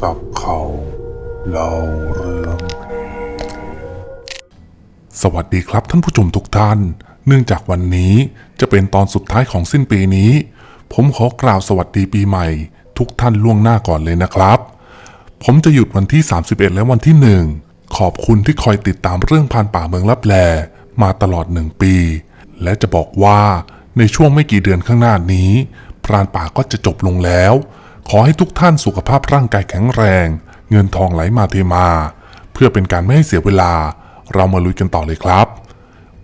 จับเขาเล่าเรื่อง สวัสดีครับท่านผู้ชมทุกท่าน เนื่องจากวันนี้จะเป็นตอนสุดท้ายของสิ้นปีนี้ ผมขอกล่าวสวัสดีปีใหม่ ทุกท่านล่วงหน้าก่อนเลยนะครับ ผมจะหยุดวันที่ 31 และวันที่ 1 ขอบคุณที่คอยติดตามเรื่องพานป่าเมืองลับแลมาตลอดหนึ่งปี และจะบอกว่าในช่วงไม่กี่เดือนข้างหน้านี้ พรานป่าก็จะจบลงแล้ว ขอให้ทุกท่านสุขภาพร่างกายแข็งแรง เงินทองไหลมาเทมา เพื่อเป็นการไม่ให้เสียเวลา เรามาลุยกันต่อเลยครับ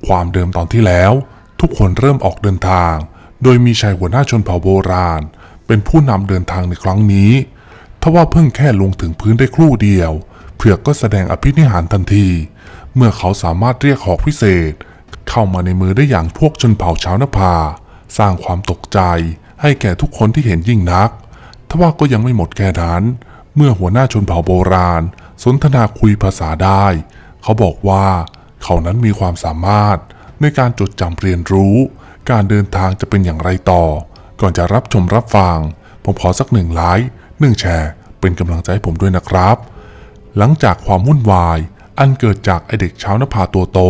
ความเดิมตอนที่แล้ว ทุกคนเริ่มออกเดินทาง โดยมีชายหัวหน้าชนเผ่าโบราณ เป็นผู้นำเดินทางในครั้งนี้ทว่าเพิ่งแค่ลงถึงพื้นได้ครู่เดียว เผือกก็แสดงอภินิหารทันที เมื่อเขาสามารถเรียกหอกพิเศษ เข้ามาในมือได้อย่างพวกชนเผ่าชาวนภา สร้างความตกใจให้แก่ทุกคนที่เห็นยิ่งนัก ทว่าก็ยังไม่หมดแค่นั้น เมื่อหัวหน้าชนเผ่าโบราณ สนทนาคุยภาษาได้ เขาบอกว่าเขานั้นมีความสามารถในการจดจำเรียนรู้ การเดินทางจะเป็นอย่างไรต่อ ก่อนจะรับชมรับฟัง ผมขอสักหนึ่งไลค์หนึ่งแชร์ เป็นกำลังใจให้ผมด้วยนะครับ หลังจากความวุ่นวาย อันเกิดจากไอเด็กชาวนภาตัวโต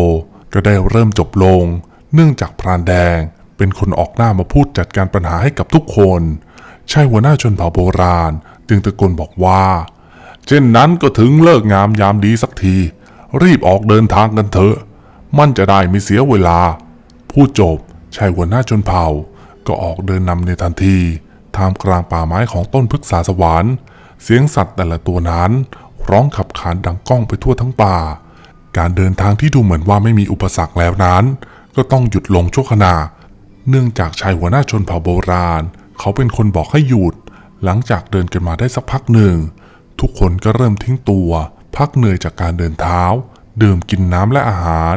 ก็ได้เริ่มจบลง เนื่องจากพรานแดง เป็นคนออกหน้ามาพูดจัดการปัญหาให้กับทุกคน ชายหัวหน้าชนเผ่าโบราณ จึงตะโกนบอกว่า เช่นนั้นก็ถึงเลิกงามยามดีสักที รีบออกเดินทางกันเถอะ มันจะได้ไม่เสียเวลาพูดจบชายหัวหน้าชนเผ่า ก็ออกเดินนำในทันทีท่ามกลางป่าไม้ของต้นพฤกษาสวรรค์เสียงสัตว์แต่ละตัวนั้น ร้องขับขานดังก้องไปทั่วทั้งป่า การเดินทางที่ดูเหมือนว่าไม่มีอุปสรรคแล้วนั้น ก็ต้องหยุดลงชั่วขณะ เนื่องจากชายหัวหน้าชนเผ่าโบราณ เขาเป็นคนบอกให้หยุด หลังจากเดินกันมาได้สักพักหนึ่ง ทุกคนก็เริ่มทิ้งตัว พักเหนื่อยจากการเดินเท้า ดื่มกินน้ำและอาหาร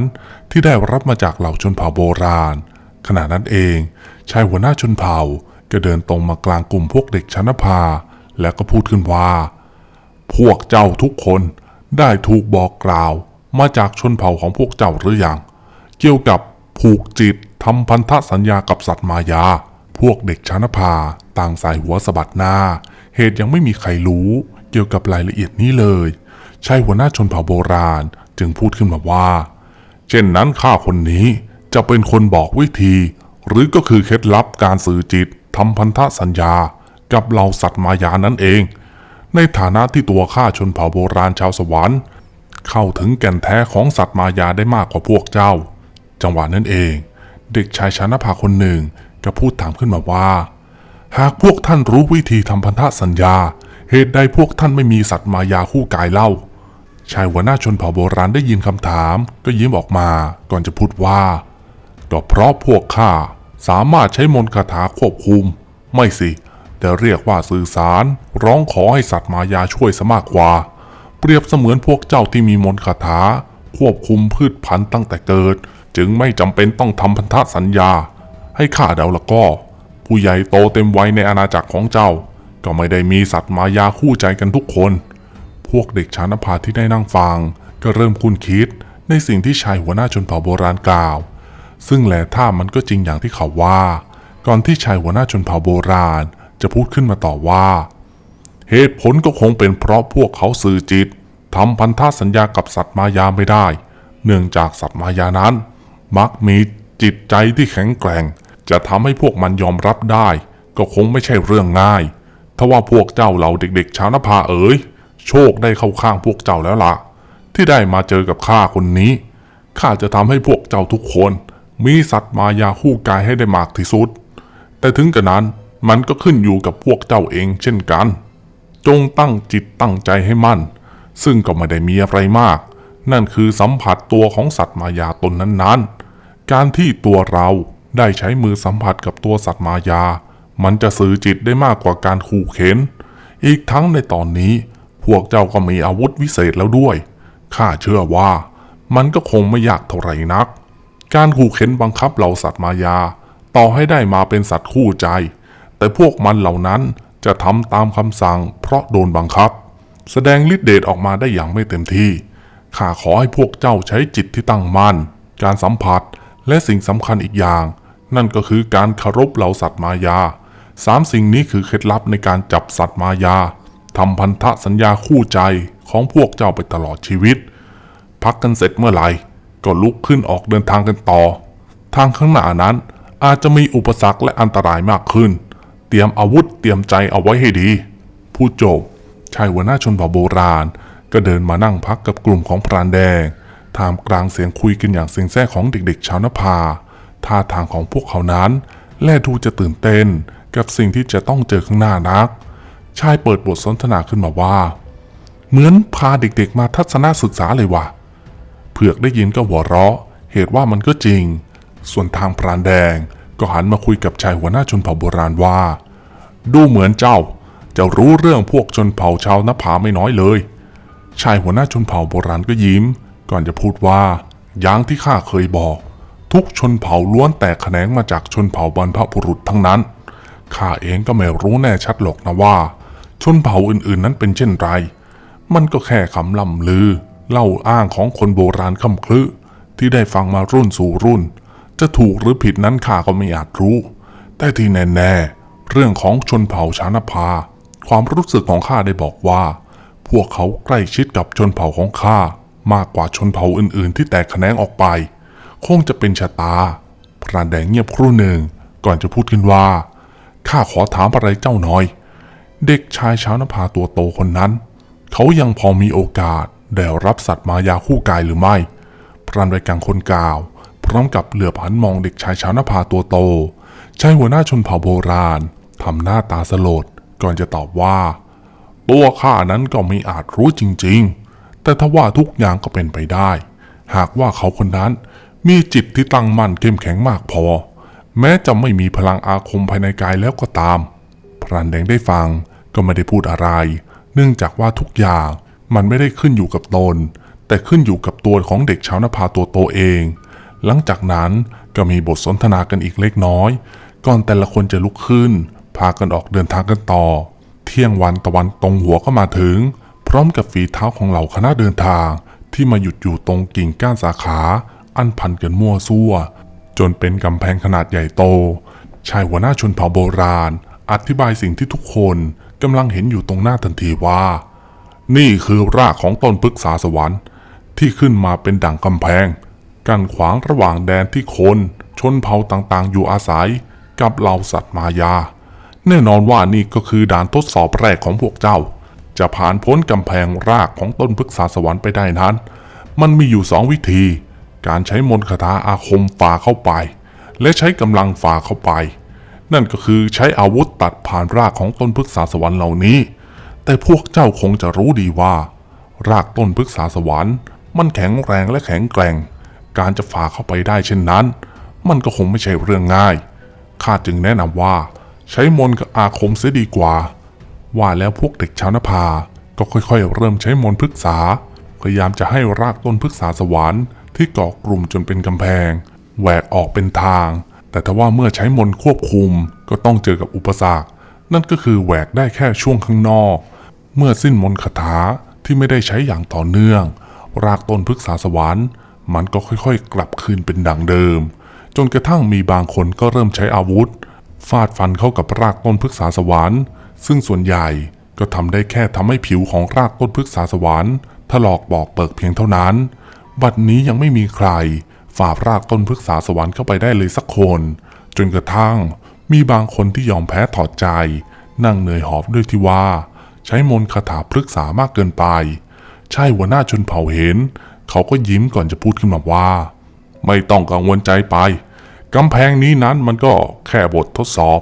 ที่ได้รับมาจากเหล่าชนเผ่าโบราณ ขณะนั้นเองชายหัวหน้าชนเผ่าก็เดินตรงมากลางกลุ่มพวกเด็กชั้นภาแล้วก็พูดขึ้นว่า พวกเจ้าทุกคนได้ถูกบอกกล่าวมาจากชนเผ่าของพวกเจ้าหรือยังเกี่ยวกับผูกจิตทำพันธสัญญากับสัตว์มายา พวกเด็กชานภาต่างสายหัวสะบัดหน้า เหตุยังไม่มีใครรู้เกี่ยวกับรายละเอียดนี้เลย ชายหัวหน้าชนเผ่าโบราณจึงพูดขึ้นมาว่า เช่นนั้นข้าคนนี้จะเป็นคนบอกวิธี หรือก็คือเคล็ดลับการสื่อจิตทำพันธสัญญากับเหล่าสัตว์มายานั่นเอง ในฐานะที่ตัวข้าชนเผ่าโบราณชาวสวรรค์ เข้าถึงแก่นแท้ของสัตว์มายาได้มากกว่าพวกเจ้า จังหวะนั้นเอง เด็กชายชานภาคนหนึ่ง ก็พูดถามขึ้นมาว่า หากพวกท่านรู้วิธีทำพันธสัญญา เหตุใดพวกท่านไม่มีสัตว์มายาคู่กายเล่า ชายหัวหน้าชนเผ่าโบราณได้ยินคำถาม ก็ยิ้มออกมาก่อนจะพูดว่าก็เพราะพวกข้าสามารถใช้มนต์คาถาควบคุม ไม่สิแต่เรียกว่าสื่อสาร ร้องขอให้สัตว์มายาช่วยซะมากกว่า เปรียบเสมือนพวกเจ้าที่มีมนต์คาถา ควบคุมพืชพันธุ์ตั้งแต่เกิด จึงไม่จำเป็นต้องทำพันธสัญญา ให้ข้าเดาละก็ ผู้ใหญ่โตเต็มวัยในอาณาจักรของเจ้า ก็ไม่ได้มีสัตว์มายาคู่ใจกันทุกคน พวกเด็กชานภาที่ได้นั่งฟัง ก็เริ่มคุ้นคิดในสิ่งที่ชายหัวหน้าชนเผ่าโบราณกล่าว ซึ่งแหละถ้ามันก็จริงอย่างที่เขาว่า ก่อนที่ชายหัวหน้าชนเผ่าโบราณ จะพูดขึ้นมาต่อว่า เหตุผลก็คงเป็นเพราะพวกเขาสื่อจิตทำพันธสัญญากับสัตว์มายาไม่ได้ เนื่องจากสัตว์มายานั้น มักมีจิตใจที่แข็งแกร่ง จะทำให้พวกมันยอมรับได้ ก็คงไม่ใช่เรื่องง่ายทว่าพวกเจ้าเหล่าเด็กๆ ชาวนภาเอ๋ยโชคได้เข้าข้างพวกเจ้าแล้วละ่ะ ที่ได้มาเจอกับข้าคนนี้ข้าจะทำให้พวกเจ้าทุกคน มีสัตว์มายาคู่กายให้ได้มากที่สุด แต่ถึงกระนั้นมันก็ขึ้นอยู่กับพวกเจ้าเองเช่นกัน จงตั้งจิตตั้งใจให้มั่น ซึ่งก็ไม่ได้มีอะไรมาก นั่นคือสัมผัสตัวของสัตว์มายาตนนั้นๆ การที่ตัวเรา ได้ใช้มือสัมผัสกับตัวสัตว์มายา มันจะสื่อจิตได้มากกว่าการขู่เข็น อีกทั้งในตอนนี้ พวกเจ้าก็มีอาวุธวิเศษแล้วด้วย ข้าเชื่อว่ามันก็คงไม่ยากเท่าไหร่นัก การขู่เข็นบังคับเหล่าสัตว์มายา ต่อให้ได้มาเป็นสัตว์คู่ใจ แต่พวกมันเหล่านั้นจะทำตามคำสั่ง เพราะโดนบังคับ แสดงฤทธิ์เดชออกมาได้อย่างไม่เต็มที่ ข้าขอให้พวกเจ้าใช้จิตที่ตั้งมั่น การสัมผัส และสิ่งสำคัญอีกอย่าง นั่นก็คือการคารพเหล่าสัตว์มายาสามสิ่งนี้คือเคล็ดลับในการจับสัตว์มายาททำพันธสัญญาคู่ใจของพวกเจ้าไปตลอดชีวิต พักกันเสร็จเมื่อไหร่ ก็ลุกขึ้นออกเดินทางกันต่อ ทางข้างหน้านั้นอาจจะมีอุปสรรคและอันตรายมากขึ้น เตรียมอาวุธเตรียมใจเอาไว้ให้ดี ผู้จบชายหัวหน้าชนเผ่าโบราณ ก็เดินมานั่งพักกับกลุ่มของพรานแดง ท่ามกลางเสียงคุยกันอย่างเสียงแซ่ของเด็กๆ ชาวนภา ท่าทางของพวกเขานั้น แลดูจะตื่นเต้นกับสิ่งที่จะต้องเจอข้างหน้านัก ชายเปิดบทสนทนาขึ้นมาว่า เหมือนพาเด็กๆ มาทัศนศึกษาเลยว่ะ เผือกได้ยินก็หัวเราะ เหตุว่ามันก็จริง ส่วนทางพรานแดงก็หันมาคุยกับชายหัวหน้าชนเผ่าโบราณว่า ดูเหมือนเจ้าจะรู้เรื่องพวกชนเผ่าชาวนภาไม่น้อยเลย ชายหัวหน้าชนเผ่าโบราณก็ยิ้ม ก่อนจะพูดว่าอย่างที่ข้าเคยบอก ทุกชนเผ่าล้วนแตกแขนงมาจากชนเผ่าบรรพบุรุษทั้งนั้นข้าเองก็ไม่รู้แน่ชัดหรอกนะว่า ชนเผ่าอื่นๆ นั้นเป็นเช่นไร มันก็แค่คำล่ำลือ เล่าอ้างของคนโบราณคำคลึที่ได้ฟังมารุ่นสู่รุ่น จะถูกหรือผิดนั้นข้าก็ไม่อาจรู้ แต่ที่แน่ๆเรื่องของชนเผ่าชานภา ความรู้สึกของข้าได้บอกว่า พวกเขาใกล้ชิดกับชนเผ่าของข้า มากกว่าชนเผ่าอื่น ๆ ที่แตกแขนงออกไป คงจะเป็นชะตา พรานแดงเงียบครู่หนึ่งก่อนจะพูดขึ้นว่า ข้าขอถามอะไรเจ้าหน่อย เด็กชายชาวนภาตัวโตคนนั้น เขายังพอมีโอกาสได้รับสัตว์มายาคู่กายหรือไม่ พรานใบกังคนกล่าว พร้อมกับเหลือบหันมองเด็กชายชาวนภาตัวโตชายหัวหน้าชนเผ่าโบราณทำหน้าตาสลดก่อนจะตอบว่า ตัวข้านั้นก็ไม่อาจรู้จริง ๆ แต่ถ้าว่าทุกอย่างก็เป็นไปได้ หากว่าเขาคนนั้นมีจิตที่ตั้งมั่นเข้มแข็งมากพอ แม้จะไม่มีพลังอาคมภายในกายแล้วก็ตาม พรานแดงได้ฟังก็ไม่ได้พูดอะไร เนื่องจากว่าทุกอย่างมันไม่ได้ขึ้นอยู่กับตน แต่ขึ้นอยู่กับตัวของเด็กชาวนภาตัวโตเอง หลังจากนั้นก็มีบทสนทนากันอีกเล็กน้อย ก่อนแต่ละคนจะลุกขึ้น พากันออกเดินทางกันต่อ เที่ยงวันตะวันตรงหัวก็มาถึง พร้อมกับฝีเท้าของเหล่าคณะเดินทางที่มาหยุดอยู่ตรงกิ่งก้านสาขาอันพันกันมั่วซั่ว จนเป็นกำแพงขนาดใหญ่โต ชายหัวหน้าชนเผ่าโบราณ อธิบายสิ่งที่ทุกคนกำลังเห็นอยู่ตรงหน้าทันทีว่า นี่คือรากของต้นพฤกษาสวรรค์ ที่ขึ้นมาเป็นดั่งกำแพง กั้นขวางระหว่างแดนที่คนชนเผ่าต่างๆ อยู่อาศัยกับเหล่าสัตว์มายา แน่นอนว่านี่ก็คือด่านทดสอบแรกของพวกเจ้า จะผ่านพ้นกำแพงรากของต้นพฤกษาสวรรค์ไปได้นั้น มันมีอยู่สองวิธี การใช้มนต์คาถาอาคมฝ่าเข้าไป และใช้กำลังฝ่าเข้าไป นั่นก็คือใช้อาวุธตัดผ่านรากของต้นพฤกษาสวรรค์เหล่านี้ แต่พวกเจ้าคงจะรู้ดีว่า รากต้นพฤกษาสวรรค์ มันแข็งแรงและแข็งแกร่ง การจะฝ่าเข้าไปได้เช่นนั้น มันก็คงไม่ใช่เรื่องง่ายข้าจึงแนะนำว่า ใช้มนต์กับอาคมเสียดีกว่า ว่าแล้วพวกเด็กชาวนภา ก็ค่อยๆ เริ่มใช้มนต์พฤกษา พยายามจะให้รากต้นพฤกษาสวรรค์ที่เกาะกลุ่มจนเป็นกำแพง แหวกออกเป็นทาง แต่ถ้าว่าเมื่อใช้มนต์ควบคุมก็ต้องเจอกับอุปสรรค นั่นก็คือแหวกได้แค่ช่วงข้างนอก เมื่อสิ้นมนต์คาถาที่ไม่ได้ใช้อย่างต่อเนื่อง รากต้นพฤกษาสวรรค์มันก็ค่อยๆ กลับคืนเป็นดังเดิม จนกระทั่งมีบางคนก็เริ่มใช้อาวุธ ฟาดฟันเข้ากับรากต้นพฤกษาสวรรค์ ซึ่งส่วนใหญ่ก็ทำได้แค่ทำให้ผิวของรากต้นพฤกษาสวรรค์ถลอกบอกเปิกเพียงเท่านั้น บัดนี้ยังไม่มีใครฝ่ารากต้นพฤกษาสวรรค์เข้าไปได้เลยสักคน จนกระทั่งมีบางคนที่ยอมแพ้ถอดใจ นั่งเหนื่อยหอบด้วยที่ว่า ใช้มนต์คาถาพฤกษามากเกินไป ใช่หัวหน้าชนเผ่าเห็น เขาก็ยิ้มก่อนจะพูดขึ้นมาว่า ไม่ต้องกังวลใจไปกำแพงนี้นั้นมันก็แค่บททดสอบ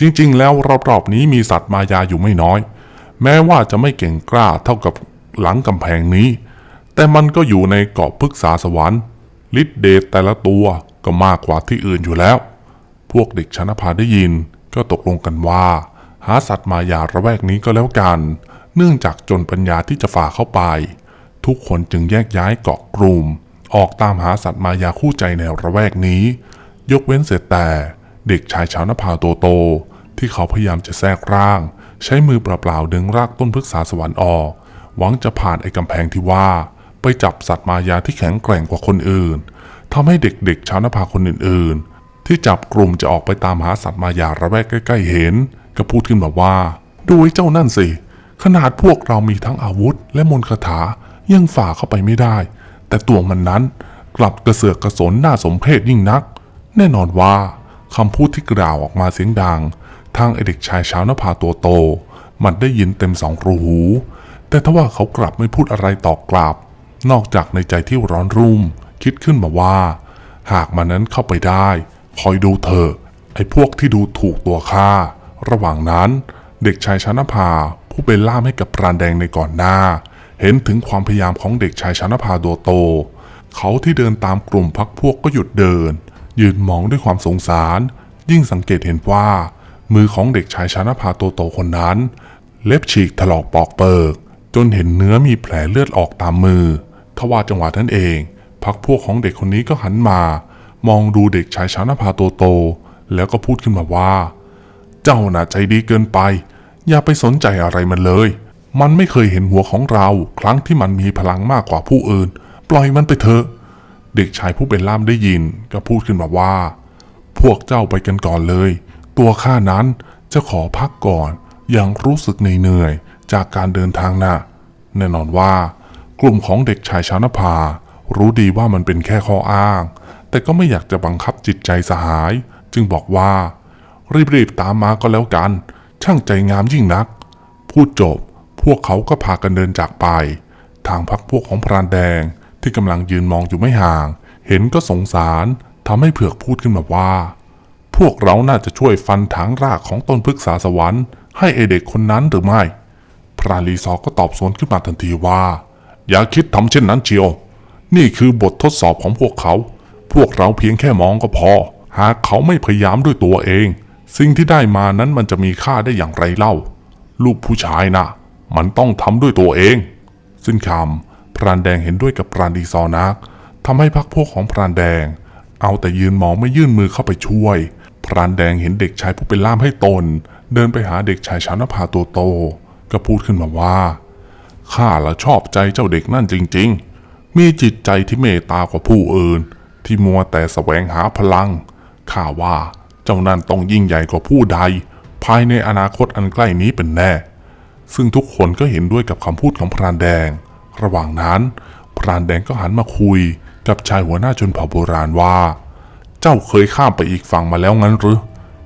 จริงๆ แล้วรอบๆนี้มีสัตว์มายาอยู่ไม่น้อย แม้ว่าจะไม่เก่งกล้าเท่ากับหลังกำแพงนี้ แต่มันก็อยู่ในเกาะพฤกษาสวรรค์ฤทธิเดชแต่ละตัวก็มากกว่าที่อื่นอยู่แล้ว พวกเด็กชนภาได้ยินก็ตกลงกันว่า หาสัตว์มายาระแวกนี้ก็แล้วกัน เนื่องจากจนปัญญาที่จะฝ่าเข้าไป ทุกคนจึงแยกย้ายเกาะกลุ่ม ออกตามหาสัตว์มายาคู่ใจในระแวกนี้ ยกเว้นเสียแต่ เด็กชายชาวนภาโตโต ที่เขาพยายามจะแทรกร่าง ใช้มือเปล่าๆดึงรากต้นพฤกษาสวรรค์ออก หวังจะผ่านไอ้กำแพงที่ว่า ไปจับสัตว์มายาที่แข็งแกร่งกว่าคนอื่นทำให้เด็กๆชาวนภาคนอื่นๆ ที่จับกลุ่มจะออกไปตามหาสัตว์มายาระแวกใกล้ๆเห็น ก็พูดขึ้นมาว่าดูไอ้เจ้านั่นสิ ขนาดพวกเรามีทั้งอาวุธและมนต์คาถายังฝ่าเข้าไปไม่ได้ แต่ตัวมันนั้นกลับกระเสือกกระสนน่าสมเพชยิ่งนัก แน่นอนว่า คำพูดที่กล่าวออกมาเสียงดัง ทางไอเด็กชายชาวนภาตัวโต มันได้ยินเต็มสองรูหู แต่ทว่าเขากลับไม่พูดอะไรตอบกลับ นอกจากในใจที่ร้อนรุ่ม คิดขึ้นมาว่า หากมันนั้นเข้าไปได้ คอยดูเถอะไอ้พวกที่ดูถูกตัวข้าระหว่างนั้นเด็กชายชานภาผู้เป็นล่ามให้กับปราณแดงในก่อนหน้า เห็นถึงความพยายามของเด็กชายชานภาตัวโต เขาที่เดินตามกลุ่มพักพวกก็หยุดเดิน ยืนมองด้วยความสงสาร ยิ่งสังเกตเห็นว่า มือของเด็กชายชนภาตัวโตคนนั้น เล็บฉีกถลอกปอกเปิก จนเห็นเนื้อมีแผลเลือดออกตามมือ ทว่าจังหวะนั้นเอง พักพวกของเด็กคนนี้ก็หันมา มองดูเด็กชายชานภาโตโต แล้วก็พูดขึ้นมาว่า เจ้าน่ะใจดีเกินไป อย่าไปสนใจอะไรมันเลย มันไม่เคยเห็นหัวของเรา ครั้งที่มันมีพลังมากกว่าผู้อื่น ปล่อยมันไปเถอะ เด็กชายผู้เป็นล่ามได้ยินก็พูดขึ้นมาว่า พวกเจ้าไปกันก่อนเลย ตัวข้านั้นจะขอพักก่อนยังรู้สึกเหนื่อยๆจากการเดินทางน่ะ แน่นอนว่า กลุ่มของเด็กชายชาวนภา รู้ดีว่ามันเป็นแค่ข้ออ้าง แต่ก็ไม่อยากจะบังคับจิตใจสหาย จึงบอกว่า รีบๆตามมาก็แล้วกัน ช่างใจงามยิ่งนัก พูดจบ พวกเขาก็พากันเดินจากไป ทางพักพวกของพรานแดง ที่กำลังยืนมองอยู่ไม่ห่าง เห็นก็สงสารทำให้เผือกพูดขึ้นมาว่า พวกเราน่าจะช่วยฟันถางรากของต้นพฤกษาสวรรค์ให้ไอเด็กคนนั้นหรือไม่ พรานลีซอก็ตอบสวนขึ้นมาทันทีว่า อย่าคิดทำเช่นนั้นเชียว นี่คือบททดสอบของพวกเขา พวกเราเพียงแค่มองก็พอ หากเขาไม่พยายามด้วยตัวเอง สิ่งที่ได้มานั้นมันจะมีค่าได้อย่างไรเล่า ลูกผู้ชายนะมันต้องทำด้วยตัวเอง สิ้นคำ พรานแดงเห็นด้วยกับพรานดีซอนักทำให้พักพวกของพรานแดง เอาแต่ยืนมองไม่ยื่นมือเข้าไปช่วย พรานแดงเห็นเด็กชายผู้เป็นล่ามให้ตน เดินไปหาเด็กชายชาวนภาตัวโต ก็พูดขึ้นมาว่าข้าละชอบใจเจ้าเด็กนั่นจริง ๆ มีจิตใจที่เมตตากว่าผู้อื่น ที่มัวแต่แสวงหาพลังข้าว่าเจ้านั่นต้องยิ่งใหญ่กว่าผู้ใด ภายในอนาคตอันใกล้นี้เป็นแน่ ซึ่งทุกคนก็เห็นด้วยกับคำพูดของพรานแดง ระหว่างนั้น พรานแดงก็หันมาคุยกับชายหัวหน้าชนเผ่าโบราณว่า เจ้าเคยข้ามไปอีกฝั่งมาแล้วงั้นหรือ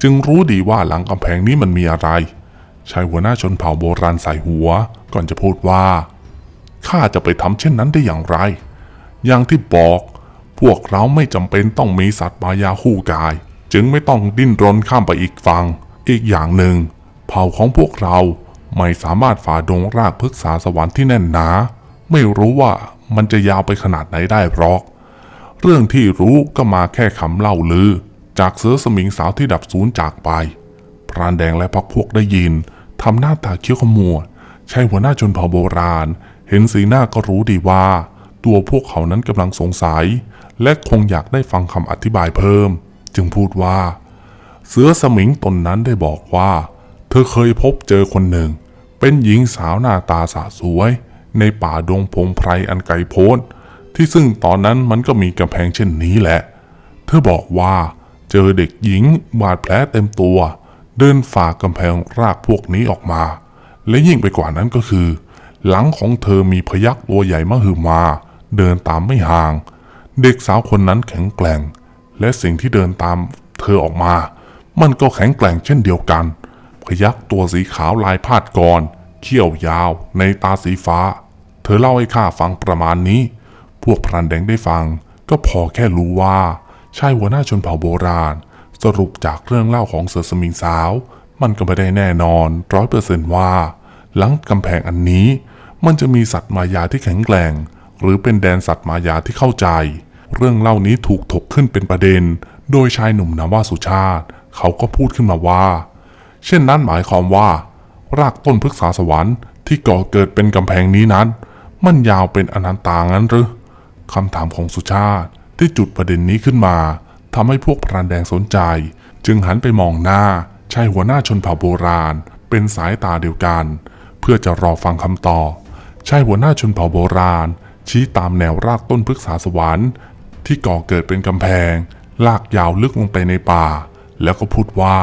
จึงรู้ดีว่าหลังกำแพงนี้มันมีอะไร ชายหัวหน้าชนเผ่าโบราณใส่หัวก่อนจะพูดว่าข้าจะไปทำเช่นนั้นได้อย่างไร อย่างที่บอก พวกเราไม่จำเป็นต้องมีสัตว์มายาคู่กาย จึงไม่ต้องดิ้นรนข้ามไปอีกฝั่งอีกอย่างหนึ่ง เผ่าของพวกเราไม่สามารถฝ่าดงรากพฤกษาสวรรค์ที่แน่นหนา ไม่รู้ว่ามันจะยาวไปขนาดไหนได้หรอก เรื่องที่รู้ก็มาแค่คำเล่าลือ จากเสือสมิงสาวที่ดับศูนย์จากไป พรานแดงและพักพวกได้ยินทำหน้าตาเคี้ยวขมวดใช่หัวหน้าชนเผ่าโบราณ เห็นสีหน้าก็รู้ดีว่า ตัวพวกเขานั้นกำลังสงสัย และคงอยากได้ฟังคำอธิบายเพิ่ม จึงพูดว่า เสือสมิงตนนั้นได้บอกว่า เธอเคยพบเจอคนหนึ่ง เป็นหญิงสาวหน้าตาสะสวย ในป่าดงพงไพรอันไกลโพ้น ที่ซึ่งตอนนั้นมันก็มีกำแพงเช่นนี้แหละ เธอบอกว่าเจอเด็กหญิงบาดแผลเต็มตัว เดินฝ่ากำแพงรากพวกนี้ออกมา และยิ่งไปกว่านั้นก็คือ หลังของเธอมีพยักตัวใหญ่มหึมา เดินตามไม่ห่าง เด็กสาวคนนั้นแข็งแกร่ง และสิ่งที่เดินตามเธอออกมา มันก็แข็งแกร่งเช่นเดียวกัน พยักตัวสีขาวลายพาดกร เขี้ยวยาว ในตาสีฟ้า เธอเล่าให้ข้าฟังประมาณนี้ พวกพรานแดงได้ฟัง ก็พอแค่รู้ว่าชายหัวหน้าชนเผ่าโบราณ สรุปจากเรื่องเล่าของเสือสมิงสาว มันก็ไม่ได้แน่นอนร้อยเปอร์เซนต์ว่า หลังกำแพงอันนี้ มันจะมีสัตว์มายาที่แข็งแกร่ง หรือเป็นแดนสัตว์มายาที่เข้าใจ เรื่องเล่านี้ถูกถกขึ้นเป็นประเด็น โดยชายหนุ่มนามว่าสุชาติ เขาก็พูดขึ้นมาว่า เช่นนั้นหมายความว่า รากต้นพฤกษาสวรรค์ที่ก่อเกิดเป็นกำแพงนี้นั้น มันยาวเป็นอนันตางั้นหรือคำถามของสุชาติที่จุดประเด็นนี้ขึ้นมาทำให้พวกพรานแดงสนใจ จึงหันไปมองหน้าชายหัวหน้าชนเผ่าโบราณ เป็นสายตาเดียวกัน เพื่อจะรอฟังคำตอบชายหัวหน้าชนเผ่าโบราณ ชี้ตามแนวรากต้นพฤกษาสวรรค์ ที่ก่อเกิดเป็นกำแพง ลากยาวลึกลงไปในป่า แล้วก็พูดว่า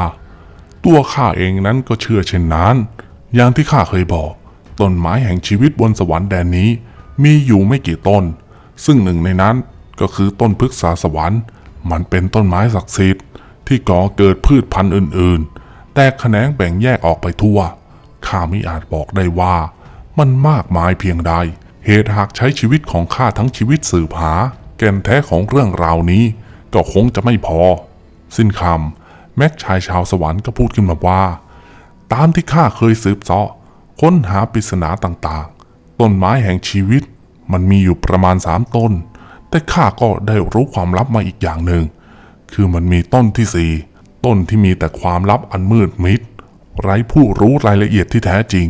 ตัวข้าเองนั้นก็เชื่อเช่นนั้น อย่างที่ข้าเคยบอก ต้นไม้แห่งชีวิตบนสวรรค์แดนนี้มีอยู่ไม่กี่ต้น ซึ่งหนึ่งในนั้นก็คือต้นพฤกษาสวรรค์ มันเป็นต้นไม้ศักดิ์สิทธิ์ที่ก่อเกิดพืชพันธุ์อื่น ๆ แต่แขนงแบ่งแยกออกไปทั่ว ข้าไม่อาจบอกได้ว่า มันมากมายเพียงใด เหตุหากใช้ชีวิตของข้าทั้งชีวิตสืบหา แก่นแท้ของเรื่องราวนี้ ก็คงจะไม่พอ สิ้นคำแม็กชายชาวสวรรค์ก็พูดขึ้นมาว่า ตามที่ข้าเคยสืบเสาะค้นหาปริศนาต่างๆ ต้นไม้แห่งชีวิต มันมีอยู่ประมาณสามต้น แต่ข้าก็ได้รู้ความลับมาอีกอย่างหนึ่ง คือมันมีต้นที่สี่ต้นที่มีแต่ความลับอันมืดมิด ไร้ผู้รู้รายละเอียดที่แท้จริง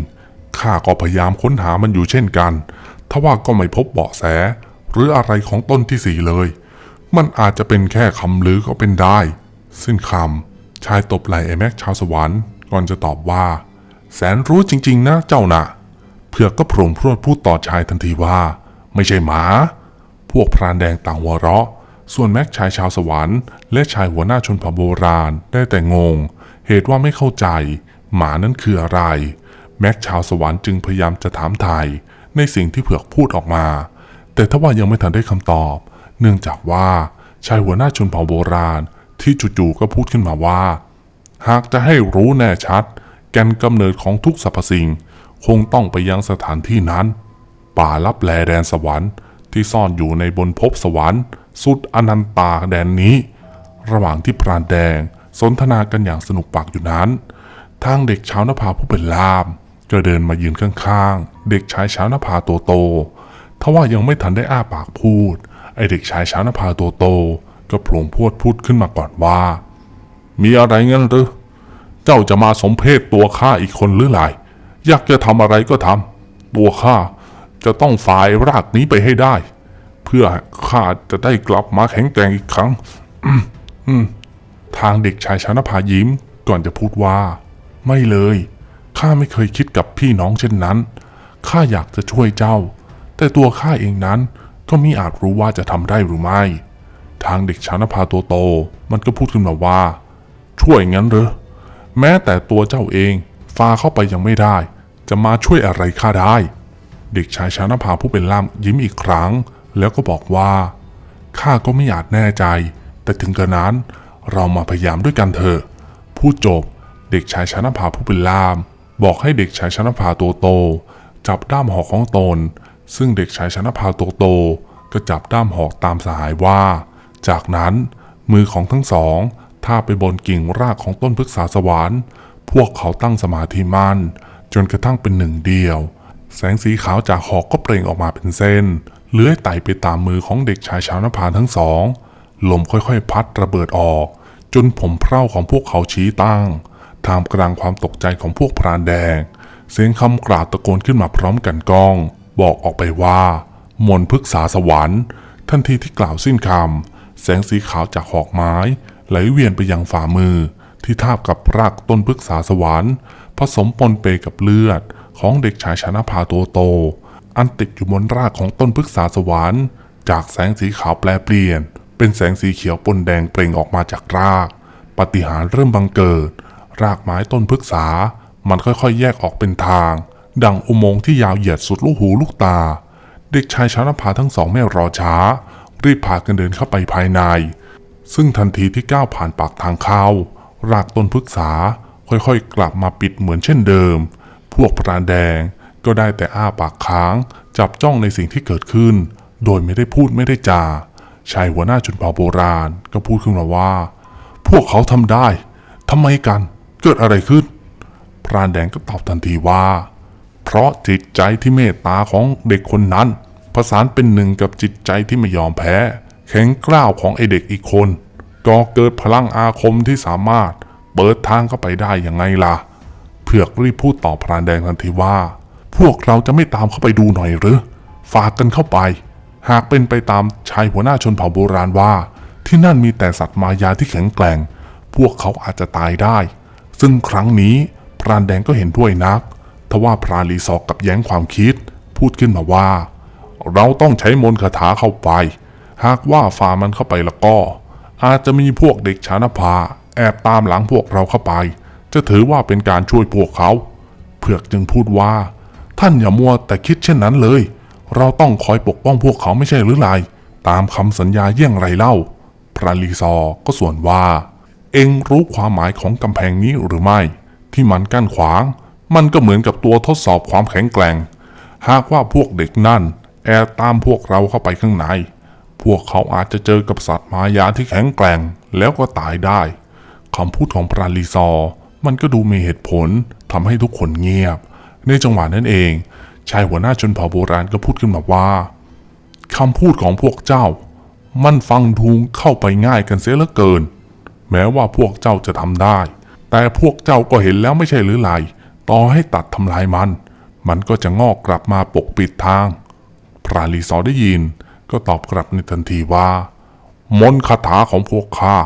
ข้าก็พยายามค้นหามันอยู่เช่นกันทว่าก็ไม่พบเบาะแส หรืออะไรของต้นที่สี่เลย มันอาจจะเป็นแค่คำลือก็เป็นได้ สิ้นคำชายตบไหล่ไอแม็กชาวสวรรค์ ก่อนจะตอบว่า แสนรู้จริง ๆ นะเจ้าน่ะเผือกก็โผล่พรวดพูดต่อชายทันทีว่า ไม่ใช่หมา พวกพรานแดงต่างหัวเราะ ส่วนแม็กชายชาวสวรรค์และชายหัวหน้าชนเผ่าโบราณได้แต่งง เหตุว่าไม่เข้าใจ หมานั้นคืออะไร แม็กชาวสวรรค์จึงพยายามจะถามไทยในสิ่งที่เผือกพูดออกมา แต่ทว่ายังไม่ทันได้คำตอบ เนื่องจากว่าชายหัวหน้าชนเผ่าโบราณที่จู่ๆก็พูดขึ้นมาว่า หากจะให้รู้แน่ชัด แก่นกำเนิดของทุกสรรพสิ่ง คงต้องไปยังสถานที่นั้น ป่าลับแลแดนสวรรค์ที่ซ่อนอยู่ในบนภพสวรรค์ สุดอนันตาแดนนี้ ระหว่างที่พรานแดงสนทนากันอย่างสนุกปากอยู่นั้น ทางเด็กชาวนภาผู้เป็นลาม ก็เดินมายืนข้างๆ เด็กชายชาวนภาตัวโตทว่ายังไม่ทันได้อ้าปากพูด ไอเด็กชายชาวนภาตัวโต ก็โผล่พูดพูดขึ้นมาก่อนว่า มีอะไรงั้นหรือ เจ้าจะมาสมเพศตัวข้าอีกคนหรือไรอยากจะทำอะไรก็ทำตัวข้าจะต้องฝ่ายรากนี้ไปให้ได้ เพื่อข้าจะได้กลับมาแข็งแกร่งอีกครั้งทางเด็กชายชานภายิ้มก่อนจะพูดว่า ไม่เลยข้าไม่เคยคิดกับพี่น้องเช่นนั้นข้าอยากจะช่วยเจ้า แต่ตัวข้าเองนั้นก็มิอาจรู้ว่าจะทำได้หรือไม่ ทางเด็กชานภาตัวโตมันก็พูดขึ้นมาว่า ช่วยงั้นเหรอแม้แต่ตัวเจ้าเองฟาเข้าไปยังไม่ได้ จะมาช่วยอะไรข้าได้ เด็กชายชานภาผู้เป็นล่ามยิ้มอีกครั้ง แล้วก็บอกว่าข้าก็ไม่อาจแน่ใจ แต่ถึงกระนั้นเรามาพยายามด้วยกันเถอะพูดจบ เด็กชายชานภาผู้เป็นล่าม บอกให้เด็กชายชานภาตัวโต จับด้ามหอกของตน ซึ่งเด็กชายชานภาตัวโตก็จับด้ามหอกตามสหายว่า จากนั้นมือของทั้งสอง ท่าไปบนกิ่งรากของต้นพฤกษาสวรรค์พวกเขาตั้งสมาธิมั่นจนกระทั่งเป็นหนึ่งเดียว แสงสีขาวจากหอกก็เปล่งออกมาเป็นเส้น เลื้อยไต่ไปตามมือของเด็กชายชาวนภาทั้งสอง ลมค่อยๆ พัดระเบิดออก จนผมเพร่าของพวกเขาชี้ตั้งท่ามกลางความตกใจของพวกพรานแดง เสียงคำกราบตะโกนขึ้นมาพร้อมกันก้อง บอกออกไปว่า มนพฤกษาสวรรค์ ทันทีที่กล่าวสิ้นคำแสงสีขาวจากหอกไม้ ไหลเวียนไปยังฝ่ามือที่ทาบกับรากต้นพฤกษาสวรรค์ผสมปนเปกับเลือดของเด็กชายชนะภาตัวโต อันติดอยู่บนรากของต้นพฤกษาสวรรค์จากแสงสีขาวแปลเปลี่ยน เป็นแสงสีเขียวปนแดงเปล่งออกมาจากราก ปฏิหารเริ่มบังเกิด รากไม้ต้นพฤกษา มันค่อยๆ แยกออกเป็นทาง ดังอุโมงค์ที่ยาวเหยียดสุดลูกหูลูกตา เด็กชายชนภาทั้งสองไม่รอช้า รีบพากันเดินเข้าไปภายใน ซึ่งทันทีที่ก้าวผ่านปากทางเข้ารากต้นพฤกษาค่อยๆ กลับมาปิดเหมือนเช่นเดิม พวกพรานแดงก็ได้แต่อ้าปากค้าง จับจ้องในสิ่งที่เกิดขึ้น โดยไม่ได้พูดไม่ได้จาชายหัวหน้าชนเผ่าโบราณก็พูดขึ้นมาว่า พวกเขาทำได้ทำไมกัน เกิดอะไรขึ้น พรานแดงก็ตอบทันทีว่า เพราะจิตใจที่เมตตาของเด็กคนนั้น ผสานเป็นหนึ่งกับจิตใจที่ไม่ยอมแพ้ แข็งกร้าวของไอเด็กอีกคนก็เกิดพลังอาคมที่สามารถเปิดทางเข้าไปได้ยังไงล่ะ เผือกรีบพูดต่อพรานแดงทันทีว่า พวกเราจะไม่ตามเข้าไปดูหน่อยหรือ ฝากกันเข้าไป หากเป็นไปตามชายหัวหน้าชนเผ่าโบราณว่า ที่นั่นมีแต่สัตว์มายาที่แข็งแกร่ง พวกเขาอาจจะตายได้ ซึ่งครั้งนี้พรานแดงก็เห็นด้วยนัก ทว่าพรานลีซอกกับแย้งความคิด พูดขึ้นมาว่า เราต้องใช้มนต์คาถาเข้าไป หากว่าฝ่ามันเข้าไปแล้วก็ อาจจะมีพวกเด็กชานภาแอบตามหลังพวกเราเข้าไป จะถือว่าเป็นการช่วยพวกเขา เผือกจึงพูดว่า ท่านอย่ามัวแต่คิดเช่นนั้นเลย เราต้องคอยปกป้องพวกเขาไม่ใช่หรือไรตามคำสัญญาเยี่ยงไรเล่า พระลีซอก็ส่วนว่า เองรู้ความหมายของกำแพงนี้หรือไม่ ที่มันกั้นขวาง มันก็เหมือนกับตัวทดสอบความแข็งแกร่ง หากว่าพวกเด็กนั่น แอบตามพวกเราเข้าไปข้างใน พวกเขาอาจจะเจอกับสัตว์มายาที่แข็งแกร่งแล้วก็ตายได้คำพูดของพระลีซอ มันก็ดูมีเหตุผลทำให้ทุกคนเงียบ ในจังหวะนั้นเอง ชายหัวหน้าชนเผ่าโบราณก็พูดขึ้นมาว่าคำพูดของพวกเจ้า มันฟังดูเข้าไปง่ายกันเสียเหลือเกิน แม้ว่าพวกเจ้าจะทำได้ แต่พวกเจ้าก็เห็นแล้วไม่ใช่หรือไรต่อให้ตัดทำลายมัน มันก็จะงอกกลับมาปกปิดทาง พระลีซอได้ยิน ก็ตอบกลับในทันทีว่า มนต์คาถาของพวกข้า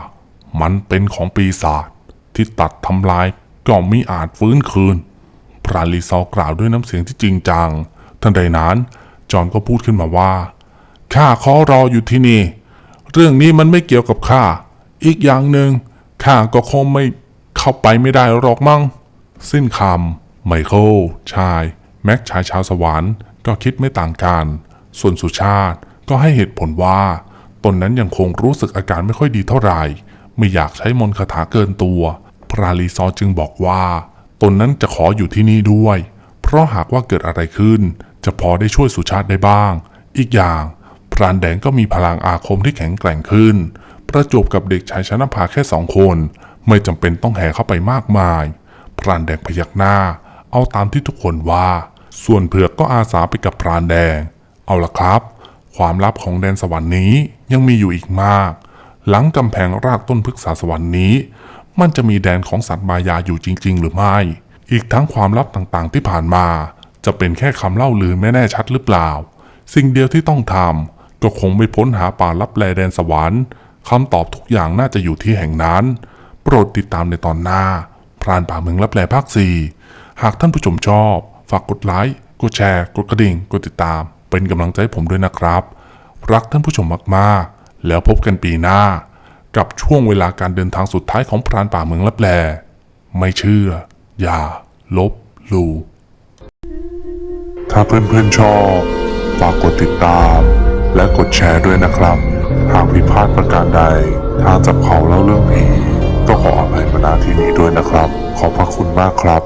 มันเป็นของปีศาจที่ตัดทำลายก็มิอาจฟื้นคืน พระลีซอกล่าวด้วยน้ำเสียงที่จริงจัง ทันใดนั้นจอนก็พูดขึ้นมาว่า ข้าขอรออยู่ที่นี่ เรื่องนี้มันไม่เกี่ยวกับข้า อีกอย่างหนึ่งข้าก็คงไม่เข้าไปไม่ได้หรอกมั้ง สิ้นคำไมเคิลชาย แม็กชายชาวสวรรค์ก็คิดไม่ต่างกัน ส่วนสุชาติ ก็ให้เหตุผลว่า ตนนั้นยังคงรู้สึกอาการไม่ค่อยดีเท่าไหร่ ไม่อยากใช้มนต์คาถาเกินตัว พระลีซอจึงบอกว่า ตนนั้นจะขออยู่ที่นี่ด้วย เพราะหากว่าเกิดอะไรขึ้น จะพอได้ช่วยสุชาติได้บ้าง อีกอย่าง พรานแดงก็มีพลังอาคมที่แข็งแกร่งขึ้น ประจบกับเด็กชายชนะภาแค่สองคน ไม่จำเป็นต้องแห่เข้าไปมากมาย พรานแดงพยักหน้า เอาตามที่ทุกคนว่า ส่วนเผือกก็อาสาไปกับพรานแดง เอาละครับ ความลับของแดนสวรรค์นี้ยังมีอยู่อีกมาก หลังกำแพงรากต้นพฤกษาสวรรค์นี้ มันจะมีแดนของสัตว์มายาอยู่จริง ๆ หรือไม่ อีกทั้งความลับต่างๆ ที่ผ่านมา จะเป็นแค่คำเล่าลือไม่แน่ชัดหรือเปล่า สิ่งเดียวที่ต้องทำก็คงไม่พ้นหาป่าลับแลแดนสวรรค์คำตอบทุกอย่างน่าจะอยู่ที่แห่งนั้น โปรดติดตามในตอนหน้า พรานป่าเมืองลับแลภาค 4 หากท่านผู้ชมชอบ ฝากกดไลค์ กดแชร์ กดกระดิ่ง กดติดตาม เป็นกำลังใจให้ผมด้วยนะครับ รักท่านผู้ชมมากๆ แล้วพบกันปีหน้า กับช่วงเวลาการเดินทางสุดท้ายของพรานป่าเมืองลับแล ไม่เชื่อ อย่า ลบหลู่ถ้าเพื่อนๆชอบ ฝากกดติดตาม และกดแชร์ด้วยนะครับ หากผิดพลาดประการใด ทางจับเขาเล่าเรื่องผีก็ขออภัยมาณที่นี้ด้วยนะครับ ขอบพระคุณมากครับ